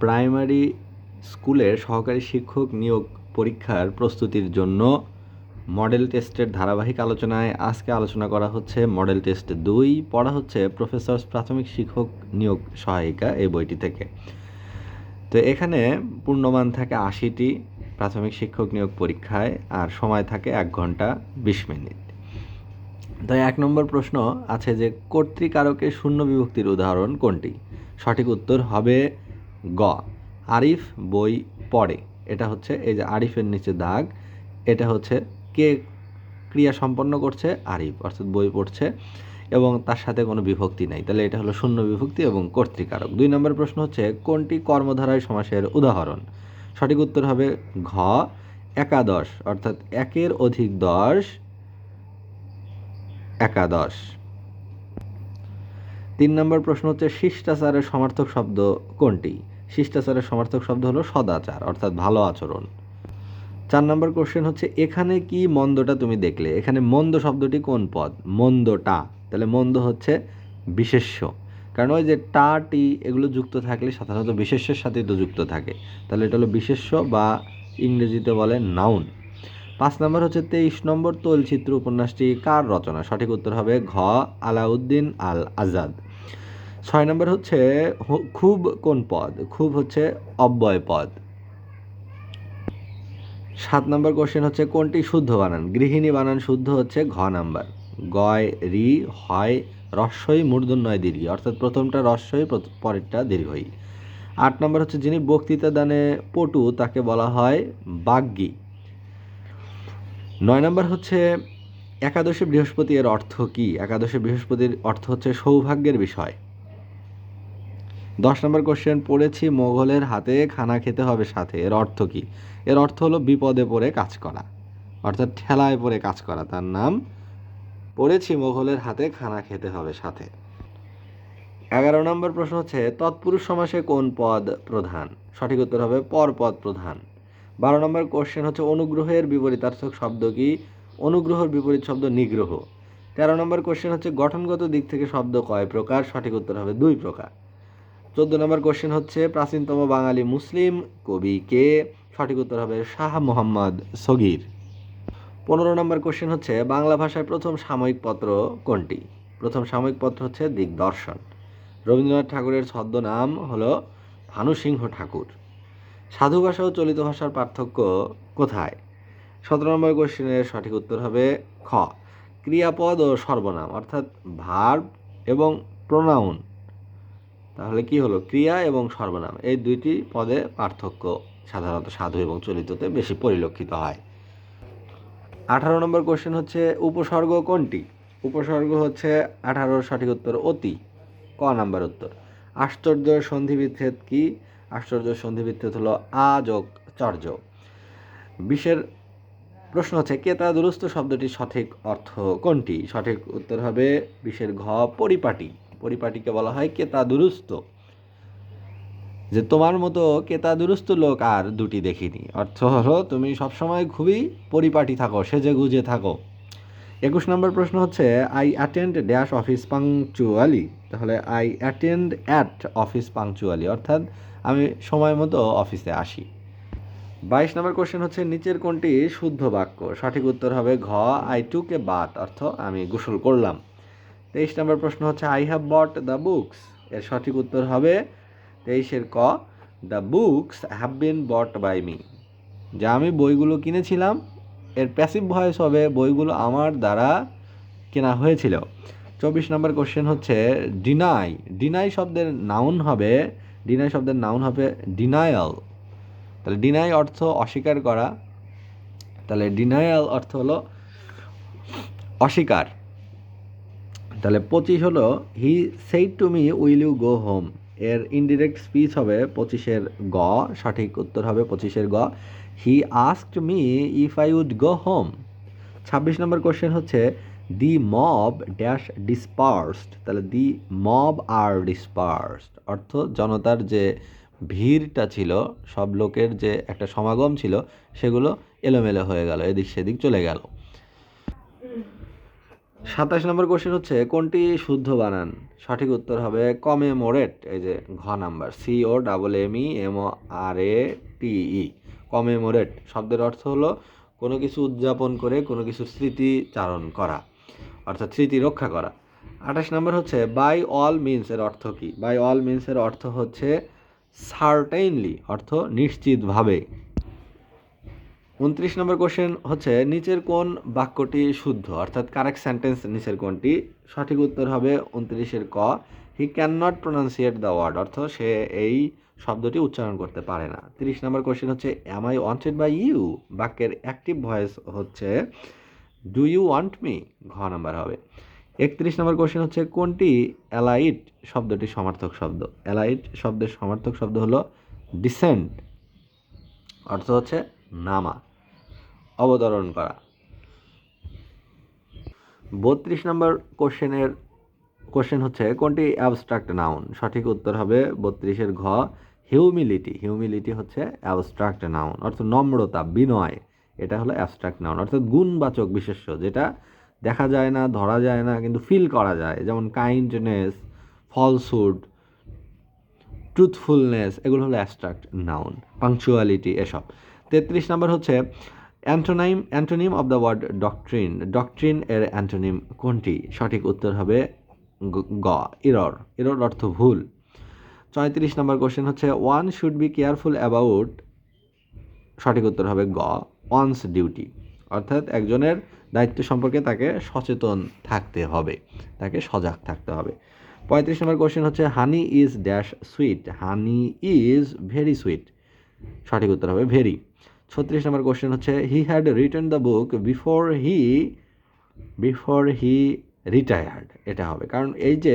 Primary স্কুলের সহকারী শিক্ষক নিয়োগ পরীক্ষার প্রস্তুতির জন্য মডেল টেস্টের ধারাবাহিক আলোচনায় আজকে আলোচনা করা হচ্ছে মডেল টেস্ট দুই, পড়া হচ্ছে প্রফেসর প্রাথমিক শিক্ষক নিয়োগ সহায়িকা এই বইটি থেকে। তো এখানে পূর্ণমান থাকে আশিটি প্রাথমিক শিক্ষক নিয়োগ পরীক্ষায় আর সময় থাকে এক ঘণ্টা বিশ মিনিট। তো এক নম্বর প্রশ্ন আছে যে কর্তৃকারকের শূন্য বিভক্তির উদাহরণ কোনটি? সঠিক উত্তর হবে গ। আরিফ বই পড়ে। এটা হচ্ছে এই যে আরিফের নিচে দাগ। এটা হচ্ছে কে ক্রিয়া সম্পন্ন করছে? আরিফ। অর্থাৎ বই পড়ছে এবং তার সাথে কোনো বিভক্তি নাই। তাহলে এটা হলো শূন্য বিভক্তি এবং কর্তৃকারক। দুই নম্বর প্রশ্ন হচ্ছে, কোনটি কর্মধারায় সমাসের উদাহরণ? সঠিক উত্তর হবে ঘ, একাদশ। অর্থাৎ একের অধিক দশ, একাদশ। তিন নম্বর প্রশ্ন হচ্ছে, শিষ্টাচারের সমার্থক শব্দ কোনটি? শিষ্টাচারের সমার্থক শব্দ হলো সদাচার, অর্থাৎ ভালো আচরণ। চার নম্বর কোশ্চেন হচ্ছে, এখানে কি মন্দটা তুমি দেখলে? এখানে মন্দ শব্দটি কোন পদ? মন্দটা। তাহলে মন্দ হচ্ছে বিশেষ্য। কারণ ওই যে টা, টি, এগুলো যুক্ত থাকলে সাধারণত বিশেষ্যের সাথেই তো যুক্ত থাকে। তাহলে এটা হলো বিশেষ্য বা ইংরেজিতে বলে নাউন পাঁচ নম্বর হচ্ছে, তেইশ নম্বর তৈলচিত্র উপন্যাসটি কার রচনা? সঠিক উত্তর হবে ঘ, আলাউদ্দিন আল আজাদ ছয় নম্বর হচ্ছে খুব কোন পদ? খুব হচ্ছে অব্যয় পদ। সাত নম্বর কোশ্চেন হচ্ছে কোনটি শুদ্ধ বানান? গৃহিণী বানান শুদ্ধ হচ্ছে ঘ নাম্বার। গয়, রি, হয়, রস্যই মূর্ধন্যয় দীর্ঘ অর্থাৎ প্রথমটা রস্যই পরেরটা দীর্ঘই। আট নম্বর হচ্ছে যিনি বক্তৃতা দানে পটু, তাকে বলা হয় বাগ্যী। নয় নম্বর হচ্ছে একাদশী বৃহস্পতি এর অর্থ কি? একাদশী বৃহস্পতির অর্থ হচ্ছে সৌভাগ্যের বিষয়। দশ নম্বর কোশ্চেন পড়েছি মোঘলের হাতে, খানা খেতে হবে সাথে। এর অর্থ কি? এর অর্থ হলো বিপদে পড়ে কাজ করা। অর্থাৎ ঠেলায় পড়ে কাজ করা। তার নাম, পড়েছি মোঘলের হাতে, খানা খেতে হবে সাথে। এগারো নম্বর প্রশ্ন হচ্ছে, তৎপুরুষ সমাসে কোন পদ প্রধান? সঠিক উত্তর হবে পরপদ প্রধান। বারো নম্বর কোশ্চেন হচ্ছে, অনুগ্রহের বিপরীতার্থক শব্দ কি? অনুগ্রহের বিপরীত শব্দ নিগ্রহ। তেরো নম্বর কোশ্চেন হচ্ছে, গঠনগত দিক থেকে শব্দ কয় প্রকার? সঠিক উত্তর হবে দুই প্রকার। চোদ্দ নম্বর কোশ্চেন হচ্ছে, প্রাচীনতম বাঙালি মুসলিম কবি কে? সঠিক উত্তর হবে শাহ মোহাম্মদ সগির। পনেরো নম্বর কোশ্চেন হচ্ছে, বাংলা ভাষায় প্রথম সাময়িক পত্র কোনটি? প্রথম সাময়িক পত্র হচ্ছে দিগদর্শন। রবীন্দ্রনাথ ঠাকুরের ছদ্মনাম হলো ভানুসিংহ ঠাকুর। সাধু ভাষা ও চলিত ভাষার পার্থক্য কোথায়? সতেরো নম্বর কোশ্চেনের সঠিক উত্তর হবে খ। ক্রিয়াপদ ও সর্বনাম, অর্থাৎ ভার্ব এবং প্রোনাউন। তাহলে কি হলো? ক্রিয়া এবং সর্বনাম, এই দুইটি পদে পার্থক্য সাধারণত সাধু এবং চলিততে বেশি পরিলক্ষিত হয়। আঠারো নম্বর কোশ্চেন হচ্ছে, উপসর্গ কোনটি? উপসর্গ হচ্ছে আঠারোর সঠিক উত্তর অতি, ক নাম্বার উত্তর। আশ্চর্য সন্ধিবিচ্ছেদ কি? আশ্চর্য সন্ধিবিচ্ছেদ হলো আযোগ চর্য। বিশের প্রশ্ন হচ্ছে কেতা দুরস্ত শব্দটির সঠিক অর্থ কোনটি? সঠিক উত্তর হবে বিশের ঘ পরিপাটি। পরিপাটিকে বলা হয় কেতা দুরুস্ত যে তোমার মতো কেতা দুরুস্ত লোক আর দুটি দেখিনি। অর্থ হলো, তুমি সবসময় খুবই পরিপাটি থাকো, সেজে গুজে থাকো। একুশ নম্বর প্রশ্ন হচ্ছে I attend dash office punctually তাহলে I attend at office punctually অর্থাৎ আমি সময় মতো অফিসে আসি। বাইশ নম্বর কোশ্চেন হচ্ছে, নিচের কোনটি শুদ্ধ বাক্য? সঠিক উত্তর হবে, ঘ আই টুক বাত অর্থ আমি গোসল করলাম। তেইশ নম্বর প্রশ্ন হচ্ছে I have bought the books এর সঠিক উত্তর হবে তেইশের ক the books have been bought by me যা আমি বইগুলো কিনেছিলাম, এর প্যাসিভ ভয়েস হবে, বইগুলো আমার দ্বারা কেনা হয়েছিল। চব্বিশ নম্বর কোশ্চেন হচ্ছে ডিনাই ডিনাই শব্দের নাউন হবে ডিনাই শব্দের নাউন হবে ডিনায়াল তাহলে ডিনাই অর্থ অস্বীকার করা, তাহলে ডিনায়াল অর্থ হলো অস্বীকার। তাহলে পঁচিশ হলো he said to me will you go home এর ইনডিরেক্ট স্পিচ হবে পঁচিশের গ, সঠিক উত্তর হবে পঁচিশের গ। He asked me if I would go home ছাব্বিশ নম্বর কোশ্চেন হচ্ছে দি মব ড্যাশ ডিসপার্সড তাহলে দি মব আর ডিসপার্সড অর্থ জনতার যে ভিড়টা ছিল, সব লোকের যে একটা সমাগম ছিল, সেগুলো এলোমেলো হয়ে গেল, এদিক সেদিক চলে গেল। সাতাশ নম্বর কোশ্চেন হচ্ছে, কোনটি শুদ্ধ বানান? সঠিক উত্তর হবে কমেমোরেট, এই যে ঘ number C O double M E M O R A T E commemorate. শব্দের অর্থ হলো কোনো কিছু উদযাপন করে, কোনো কিছু স্মৃতিচারণ করা, অর্থাৎ স্মৃতি রক্ষা করা। আঠাশ নম্বর হচ্ছে বাই অল মিনস এর অর্থ কী? বাই অল মিনস এর অর্থ হচ্ছে সার্টেইনলি অর্থ নিশ্চিতভাবে। উনত্রিশ নম্বর কোশ্চেন হচ্ছে, নিচের কোন বাক্যটি শুদ্ধ? অর্থাৎ কারেক্ট সেন্টেন্স নিচের কোনটি? সঠিক উত্তর হবে উনত্রিশের ক। He can not pronunciate the word অর্থ সে এই শব্দটি উচ্চারণ করতে পারে না। তিরিশ নম্বর কোশ্চেন হচ্ছে am I wanted by you বাক্যের অ্যাক্টিভ ভয়েস হচ্ছে ডু ইউ ওয়ান্ট মি ঘ নাম্বার হবে। একত্রিশ নম্বর কোশ্চেন হচ্ছে, কোনটি অ্যালাইট শব্দটি সমার্থক শব্দ? অ্যালাইট শব্দের সমার্থক শব্দ হলো ডিসেন্ট অর্থ হচ্ছে নামা। অবতরণ করা। বত্রিশ নম্বর কোশ্চেনের, কোশ্চেন হচ্ছে, কোনটি অ্যাবস্ট্রাক্ট নাউন সঠিক উত্তর হবে বত্রিশের ঘ হিউমিলিটি হিউমিলিটি হচ্ছে অ্যাবস্ট্রাক্ট নাউন অর্থাৎ নম্রতা, বিনয়। এটা হলো অ্যাবস্ট্রাক্ট নাউন অর্থাৎ গুণবাচক বিশেষ্য, যেটা দেখা যায় না, ধরা যায় না, কিন্তু ফিল করা যায়। যেমন কাইন্ডনেস ফলসুড ট্রুথফুলনেস এগুলো হলো অ্যাবস্ট্রাক্ট নাউন পাংচুয়ালিটি এসব। তেত্রিশ নম্বর হচ্ছে antonym, antonym of the word doctrine. Doctrine এর অ্যান্টোনিম কোনটি? সঠিক উত্তর হবে গ- গ ইরর ইরর অর্থ ভুল। চৌত্রিশ নম্বর কোশ্চেন হচ্ছে one should be careful about সঠিক উত্তর হবে গ ওয়ান্স ডিউটি অর্থাৎ একজনের দায়িত্ব সম্পর্কে তাকে সচেতন থাকতে হবে, তাকে সজাগ থাকতে হবে। পঁয়ত্রিশ নম্বর কোশ্চেন হচ্ছে honey is dash sweet honey is very sweet সঠিক উত্তর হবে ভেরি ছত্রিশ নম্বর কোশ্চেন হচ্ছে he had return the book before he before he retired এটা হবে। কারণ এই যে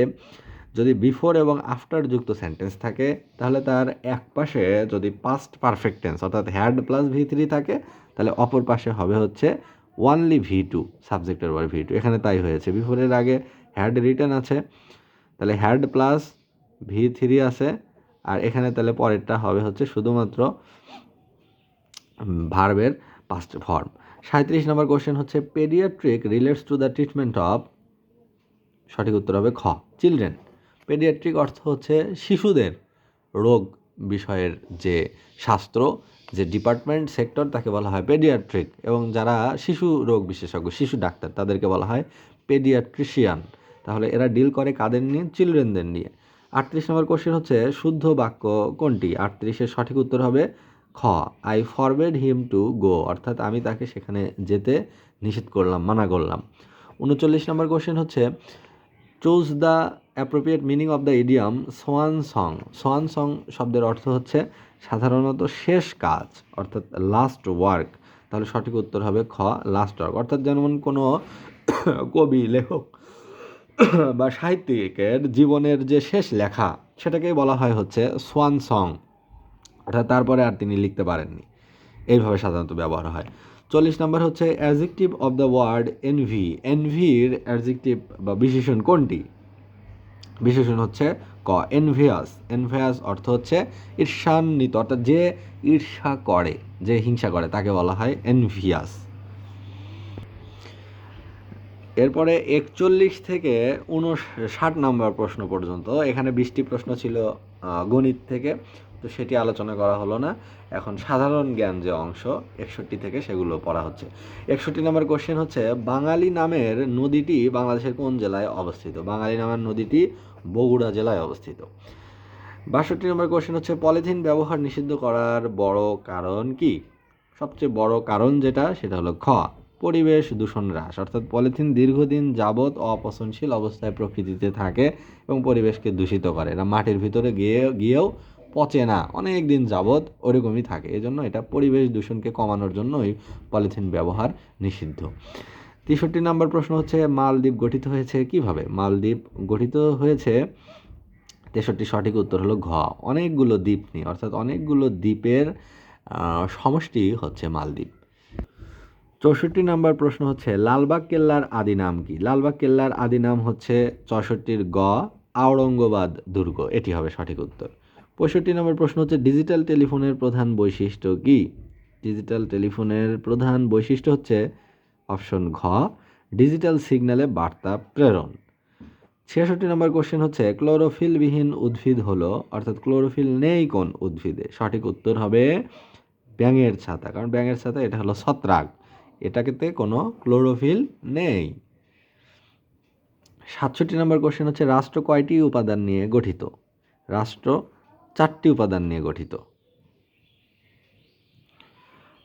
যদি বিফোর এবং আফটার যুক্ত সেন্টেন্স থাকে, তাহলে তার এক পাশে যদি পাস্ট পারফেক্ট টেন্স অর্থাৎ হ্যাড প্লাস ভি থ্রি থাকে, তাহলে অপর পাশে হবে হচ্ছে ওয়ানলি ভি টু সাবজেক্টের পরে ভি টু এখানে তাই হয়েছে। বিফোরের আগে হ্যাড রিটার্ন আছে, তাহলে হ্যাড প্লাস ভি থ্রি আছে, আর এখানে তাহলে পরেরটা হবে হচ্ছে শুধুমাত্র ভার্বের পাস্ট ফর্ম সাঁত্রিশ নম্বর কোশ্চেন হচ্ছে paediatric relates to the treatment of সঠিক উত্তর হবে খ চিলড্রেন পেডিয়াট্রিক অর্থ হচ্ছে শিশুদের রোগ বিষয়ের যে শাস্ত্র, যে ডিপার্টমেন্ট সেক্টর তাকে বলা হয় পেডিয়াট্রিক এবং যারা শিশু রোগ বিশেষজ্ঞ, শিশু ডাক্তার, তাদেরকে বলা হয় পেডিয়াট্রিশিয়ান তাহলে এরা ডিল করে কাদের নিয়ে? চিলড্রেনদের নিয়ে। আটত্রিশ নম্বর কোশ্চেন হচ্ছে, শুদ্ধ বাক্য কোনটি? আটত্রিশের সঠিক উত্তর হবে খ I forbade him to go অর্থাৎ আমি তাকে সেখানে যেতে নিষেধ করলাম, মানা করলাম। উনচল্লিশ নম্বর কোশ্চেন হচ্ছে choose the appropriate meaning of the idiom swan song swan song শব্দের অর্থ হচ্ছে সাধারণত শেষ কাজ, অর্থাৎ লাস্ট ওয়ার্ক তাহলে সঠিক উত্তর হবে খ লাস্ট ওয়ার্ক অর্থাৎ যেমন কোনো কবি, লেখক বা সাহিত্যিকের জীবনের যে শেষ লেখা, সেটাকেই বলা হয় হচ্ছে সোয়ান সং অর্থাৎ তারপরে আর তিনি লিখতে পারেননি। এইভাবে সাধারণত ব্যবহার হয়। চল্লিশ নম্বর হচ্ছে adjective of the word envy এনভির adjective বা বিশেষণ কোনটি? বিশেষণ হচ্ছে ক এনভিয়াস এনভিয়াস অর্থ হচ্ছে ঈর্ষান্বিত, অর্থাৎ যে ঈর্ষা করে, যে হিংসা করে, তাকে বলা হয় এনভিয়াস এরপরে একচল্লিশ থেকে উনষাট নম্বর প্রশ্ন পর্যন্ত, এখানে বিশটি প্রশ্ন ছিল গণিত থেকে। তো সেটি আলোচনা করা হলো না। এখন সাধারণ জ্ঞান যে অংশ, একষট্টি থেকে সেগুলো পড়া হচ্ছে। একষট্টি নম্বর কোশ্চেন হচ্ছে, বাঙালি নামের নদীটি বাংলাদেশের কোন জেলায় অবস্থিত? বাঙালি নামের নদীটি বগুড়া জেলায় অবস্থিত। বাষট্টি নম্বর কোশ্চেন হচ্ছে, পলিথিন ব্যবহার নিষিদ্ধ করার বড় কারণ কি? সবচেয়ে বড় কারণ যেটা, সেটা হলো খ, পরিবেশ দূষণ হ্রাস। অর্থাৎ পলিথিন দীর্ঘদিন যাবৎ অপচনশীল অবস্থায় প্রকৃতিতে থাকে এবং পরিবেশকে দূষিত করে। এরা মাটির ভিতরে গিয়ে, গিয়েও পচে না, অনেক দিন যাবৎ ওরকমই থাকে। এজন্য এটা পরিবেশ দূষণকে কমানোর জন্য পলিথিন ব্যবহার নিষিদ্ধ। তেষট্টি নম্বর প্রশ্ন হচ্ছে, মালদ্বীপ গঠিত হয়েছে কীভাবে? মালদ্বীপ গঠিত হয়েছে, তেষট্টি সঠিক উত্তর হলো ঘ। অনেকগুলো দ্বীপ নিয়ে, অর্থাৎ অনেকগুলো দ্বীপের সমষ্টি হচ্ছে মালদ্বীপ। চৌষট্টি নম্বর প্রশ্ন হচ্ছে, লালবাগ কেল্লার আদি নাম কি? লালবাগ কেল্লার আদি নাম হচ্ছে চৌষট্টির গ, আওরঙ্গবাদ দুর্গ। এটি হবে সঠিক উত্তর। পঁয়ষট্টি নম্বর প্রশ্ন হচ্ছে ডিজিটাল টেলিফোনের প্রধান বৈশিষ্ট্য কি? ডিজিটাল টেলিফোনের প্রধান বৈশিষ্ট্য হচ্ছে অপশন ঘ ডিজিটাল সিগন্যালে বার্তা প্রেরণ। ছেষট্টি নম্বর কোশ্চেন হচ্ছে ক্লোরোফিলবিহীন উদ্ভিদ হলো, অর্থাৎ ক্লোরোফিল নেই কোন উদ্ভিদে? সঠিক উত্তর হবে ব্যাঙের ছাতা, কারণ ব্যাঙের ছাতা এটা হলো ছত্রাক, এটাকেতে কোনো ক্লোরোফিল নেই। সাতষট্টি নম্বর কোশ্চেন হচ্ছে, রাষ্ট্র কয়টি উপাদান নিয়ে গঠিত? রাষ্ট্র চারটি উপাদান নিয়ে গঠিত।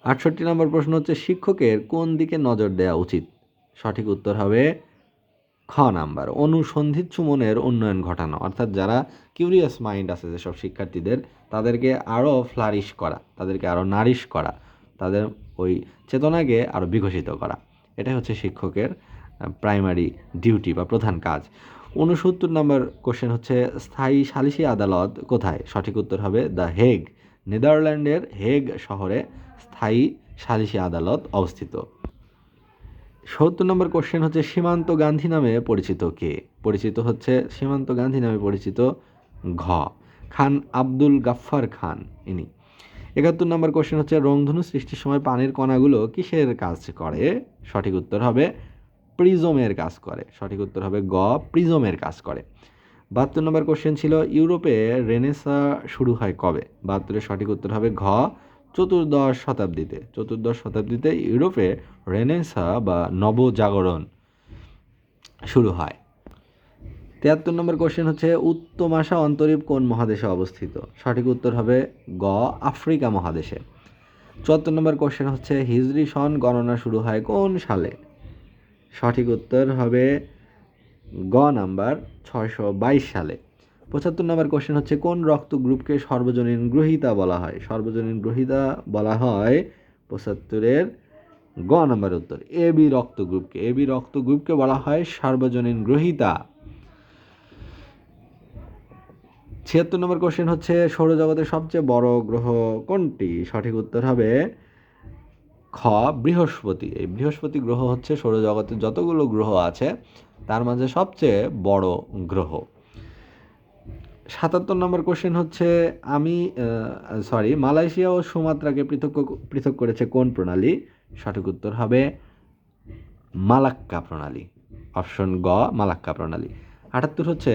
আটষট্টি নম্বর প্রশ্ন হচ্ছে, শিক্ষকের কোন দিকে নজর দেওয়া উচিত? সঠিক উত্তর হবে খ নাম্বার অনুসন্ধিৎসু মনের উন্নয়ন ঘটানো। অর্থাৎ যারা কিউরিয়াস মাইন্ড আছে যেসব শিক্ষার্থীদের, তাদেরকে আরও ফ্লারিশ করা, তাদেরকে আরও নারিশ করা, তাদের ওই চেতনাকে আরও বিকশিত করা। এটাই হচ্ছে শিক্ষকের প্রাইমারি ডিউটি বা প্রধান কাজ। উনসত্তর নম্বর কোশ্চেন হচ্ছে, স্থায়ী সালিসি আদালত কোথায়? সঠিক উত্তর হবে দ্য হেগ, নেদারল্যান্ডের হেগ শহরে স্থায়ী সালিসি আদালত অবস্থিত। সত্তর নম্বর কোশ্চেন হচ্ছে, সীমান্ত গান্ধী নামে পরিচিত কে? পরিচিত হচ্ছে সীমান্ত গান্ধী নামে পরিচিত ঘ, খান আব্দুল গাফফার খান, ইনি। একাত্তর নম্বর কোশ্চেন হচ্ছে, রংধনু সৃষ্টির সময় পানির কণাগুলো কিসের কাজ করে? সঠিক উত্তর হবে প্রিজমের কাজ করে। সঠিক উত্তর হবে গ, প্রিজমের কাজ করে। বাহাত্তর নম্বর কোশ্চেন ছিল, ইউরোপে রেনেসা শুরু হয় কবে? বাহাত্তরের সঠিক উত্তর হবে ঘ, চতুর্দশ শতাব্দীতে। চতুর্দশ শতাব্দীতে ইউরোপে রেনেসা বা নবজাগরণ শুরু হয়। তিয়াত্তর নম্বর কোশ্চেন হচ্ছে উত্তমাশা অন্তরীপ কোন মহাদেশে অবস্থিত? সঠিক উত্তর হবে গ, আফ্রিকা মহাদেশে। চুয়াত্তর নম্বর কোশ্চেন হচ্ছে, হিজরি সন গণনা শুরু হয় কোন সালে? সঠিক উত্তর হবে গ নাম্বার ছয়শো বাইশ সালে। পঁচাত্তর নম্বর কোশ্চেন হচ্ছে, কোন রক্ত গ্রুপকে সর্বজনীন গ্রহিতা বলা হয়? সর্বজনীন গ্রহিতা বলা হয় পঁচাত্তরের গ নাম্বার উত্তর। এ বি রক্ত গ্রুপকে, এ বি রক্ত গ্রুপকে বলা হয় সর্বজনীন গ্রহিতা। ছিয়াত্তর নম্বর কোশ্চেন হচ্ছে, সৌরজগতের সবচেয়ে বড় গ্রহ কোনটি? সঠিক উত্তর হবে খ, বৃহস্পতি। এই বৃহস্পতি গ্রহ হচ্ছে সৌরজগতের যতগুলো গ্রহ আছে, তার মাঝে সবচেয়ে বড় গ্রহ। সাতাত্তর নম্বর কোশ্চেন হচ্ছে, আমি সরি মালয়েশিয়া ও সুমাত্রাকে পৃথক পৃথক করেছে কোন প্রণালী? সঠিক উত্তর হবে মালাক্কা প্রণালী। অপশন গ, মালাক্কা প্রণালী। আটাত্তর হচ্ছে,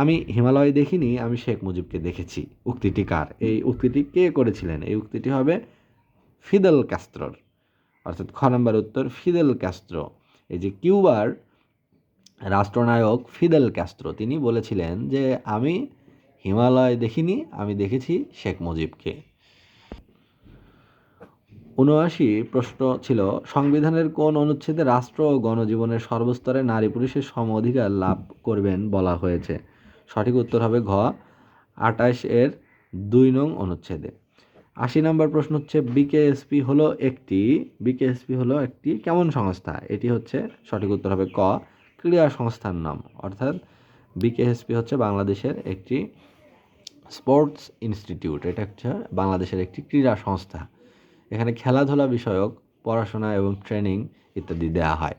আমি হিমালয় দেখিনি, আমি শেখ মুজিবকে দেখেছি। উক্তিটি কার? এই উক্তিটি কে করেছিলেন? এই উক্তিটি হবে ফিদেল ক্যাস্ত্রর অর্থাৎ খ নম্বর উত্তর, ফিদেল ক্যাস্ত্রো এই যে কিউবার রাষ্ট্রনায়ক ফিদেল ক্যাস্ত্রো তিনি বলেছিলেন যে, আমি হিমালয় দেখিনি, আমি দেখেছি শেখ মুজিবকে। উনআশি প্রশ্ন ছিল, সংবিধানের কোন অনুচ্ছেদে রাষ্ট্র ও গণজীবনের সর্বস্তরে নারী পুরুষের সম অধিকার লাভ করবেন বলা হয়েছে? সঠিক উত্তর হবে ঘ আটাইশ এর দুই নং অনুচ্ছেদে। আশি নম্বর প্রশ্ন হচ্ছে বিকেএসপি হলো একটি বিকেএসপি হলো একটি কেমন সংস্থা? এটি হচ্ছে সঠিক উত্তর হবে ক, ক্রীড়া সংস্থার নাম। অর্থাৎ বিকেএসপি হচ্ছে বাংলাদেশের একটি স্পোর্টস ইনস্টিটিউট। এটা হচ্ছে বাংলাদেশের একটি ক্রীড়া সংস্থা। এখানে খেলাধুলা বিষয়ক পড়াশোনা এবং ট্রেনিং ইত্যাদি দেওয়া হয়।